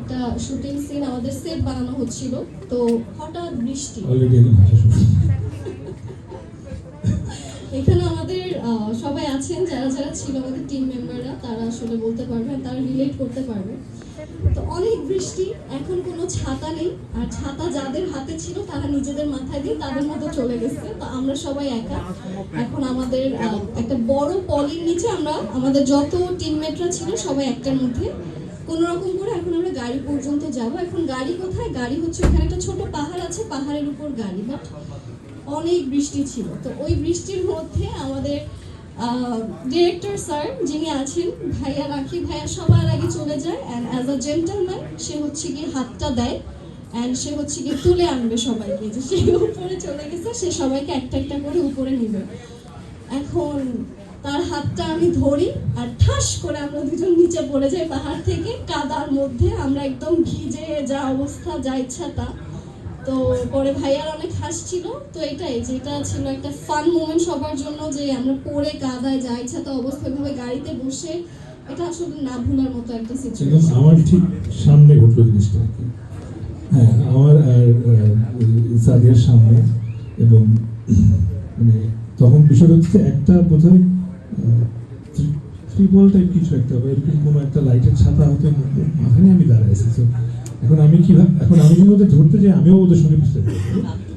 একটা shooting scene আমাদের set বানানো হচ্ছিল তো হঠাৎ বৃষ্টি। এখানে আমাদের সবাই আছেন যারা যারা ছিল আমাদের টিম মেম্বাররা তারা আসলে বলতে পারবে তারা রিলেট করতে পারবে তো অনেক বৃষ্টি এখন কোনো ছাতা নেই আর ছাতা যাদের হাতে ছিল তারা নিজেদের মাথায় দিয়ে তাদের মতো চলে গেছে। তো আমরা সবাই একা। এখন আমাদের একটা বড় পলির নিচে আমরা আমাদের যত টিমমেটরা ছিল সবাই একটার মধ্যে কোনো রকম করে এখন আমরা গাড়ি পর্যন্ত যাব। এখন গাড়ি কোথায়? গাড়ি হচ্ছে ওখানে একটা ছোট পাহাড় আছে, পাহাড়ের উপর গাড়ি বাট অনেক বৃষ্টি ছিল। তো ওই বৃষ্টির মধ্যে আমাদের ডিরেক্টর স্যার যিনি আছেন, ভাইয়া রাখি, ভাইয়া সবার আগে চলে যায় অ্যান্ড অ্যাজ আ জেন্টলম্যান সে হচ্ছে গিয়ে হাতটা দেয় অ্যান্ড সে হচ্ছে গিয়ে তুলে আনবে সবাইকে। যে সে উপরে চলে গেছে, সে সবাইকে একটা একটা করে উপরে নিবে। এখন তার হাতটা আমি ধরি আর ঠাস করে আমরা দুজন নিচে পড়ে যাই পাহাড় থেকে। কাদার মধ্যে আমরা একদম ভিজে যা অবস্থা, যা ইচ্ছা তা। তো পরে ভাইয়ার অনেক হাসছিল তো এটাই যে এটা ছিল একটা ফান মোমেন্ট সবার জন্য যে আমরা পড়ে, কাদায় যা ইচ্ছা তা অবস্থা ভাবে গাড়িতে বসে এটা আসলে না ভুলার মতো একটা সিচুয়েশন আমার ঠিক সামনে ঘটলো জিনিসটা হ্যাঁ আমার সাদিয়ার সামনে এবং মানে তখন বিষয়টা হচ্ছে একটা বোধহয় ত্রিপল টাইপ কিছু একটা হবে? এরকম কোনো একটা লাইটের ছাতা হতে মাথায় নিয়ে আমি তো এখন আমি কীভাবে এখন আমি যদি ওদের ধরতে যাই, আমিও ওদের সঙ্গে বুঝতে প্লিজ